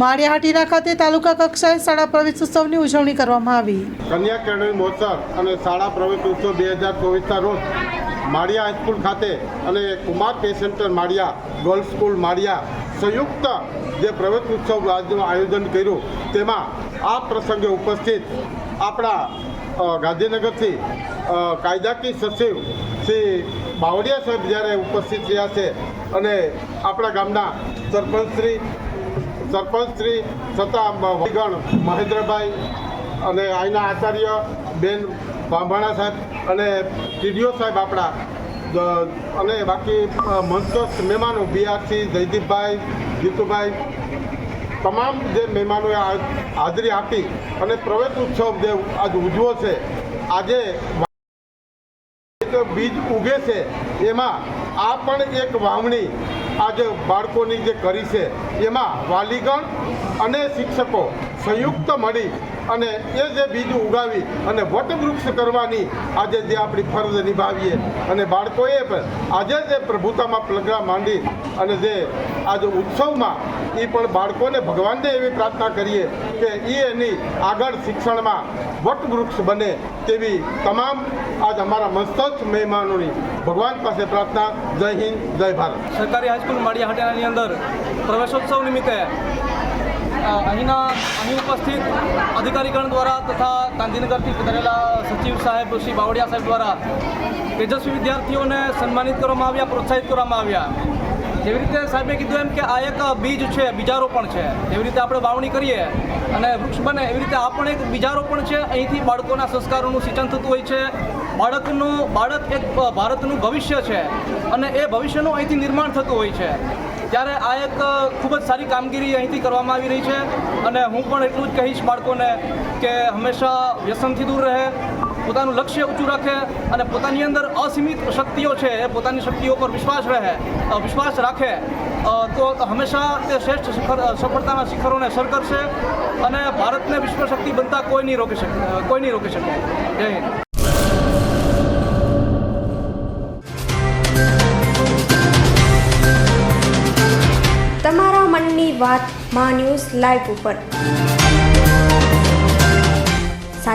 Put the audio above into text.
માળિયા હાટીના ખાતે તાલુકા કક્ષાએ શાળા પ્રવેશ ઉત્સવની ઉજવણી કરવામાં આવી. કન્યા કેળવણી મહોત્સવ અને શાળા પ્રવેશ ઉત્સવ બે હજાર ચોવીસના રોજ માળિયા હાઈસ્કૂલ ખાતે અને Kumar pay center Maliya, girls school Maliya સંયુક્ત જે પ્રવેશ ઉત્સવ આજનું આયોજન કર્યું, તેમાં આ પ્રસંગે ઉપસ્થિત આપણા ગાંધીનગરથી કાયદાકીય સચિવ શ્રી બાવળિયા સાહેબ જ્યારે ઉપસ્થિત રહ્યા છે અને આપણા ગામના સરપંચશ્રી સરપંચશ્રી છતાં વડીગણ મહેન્દ્રભાઈ અને અહીંના આચાર્ય બેન બાંભાણા સાહેબ અને ટીડીઓ સાહેબ આપણા. અને બાકી મંચસ્થ મહેમાનો બીઆરસી, જયદીપભાઈ, જીતુભાઈ, તમામ જે મહેમાનોએ હાજરી આપી અને પ્રવેશ ઉત્સવ જે આજ ઉજવો છે, આજે બીજ ઉગે છે, એમાં આ પણ એક વાવણી આજે બાળકોની જે કરી છે, એમાં વાલીગણ અને શિક્ષકો સંયુક્ત મળી અને એ જે બીજ ઉગાવી અને વટવૃક્ષ કરવાની આજે જે આપણી ફરજ નિભાવીએ અને બાળકોએ પણ આજે જે પ્રભુતામાં પગલાં માંડી અને જે આજે ઉત્સવમાં એ પણ બાળકોને ભગવાનને એવી પ્રાર્થના કરીએ કે એ એની આગળ શિક્ષણમાં વટવૃક્ષ બને તેવી તમામ આજ અમારા મસ્તસ્થ મહેમાનોની ભગવાન પાસે પ્રાર્થના. જય હિન્દ, જય ભારત. સરકારી હાઈસ્કૂલ માળિયા હાટિયાની અંદર પ્રવેશોત્સવ નિમિત્તે અહીંના, અહીં ઉપસ્થિત અધિકારીગણ દ્વારા તથા ગાંધીનગરથી પધારેલા સચિવ સાહેબ શ્રી બાવળિયા સાહેબ દ્વારા તેજસ્વી વિદ્યાર્થીઓને સન્માનિત કરવામાં આવ્યા, પ્રોત્સાહિત કરવામાં આવ્યા. જેવી રીતે સાહેબે કીધું એમ કે આ એક બીજ છે બીજારોપણ છે. જેવી રીતે આપણે વાવણી કરીએ અને વૃક્ષ બને એવી રીતે આ પણ એક બીજારોપણ છે. અહીંથી બાળકોના સંસ્કારોનું સિંચન થતું હોય છે. બાળકનું, બાળક એક ભારતનું ભવિષ્ય છે અને એ ભવિષ્યનું અહીંથી નિર્માણ થતું હોય છે. ત્યારે આ એક ખૂબ જ સારી કામગીરી અહીંથી કરવામાં આવી રહી છે અને હું પણ એટલું જ કહીશ બાળકોને કે હંમેશા વ્યસનથી દૂર રહે પોતાનું લક્ષ્ય ઊંચું રાખે અને પોતાની અંદર અસીમિત શક્તિઓ છે, એ પોતાની શક્તિઓ પર વિશ્વાસ રહે વિશ્વાસ રાખે તો હંમેશા તે શ્રેષ્ઠ શિખર સફળતાના શિખરોને સર કરશે અને ભારતને વિશ્વ શક્તિ બનતા કોઈ નહીં રોકી શકે કોઈ નહીં રોકી શકે. જય હિન્દ. તમારા મનની વાત મા ન્યૂઝ લાઈવ ઉપર.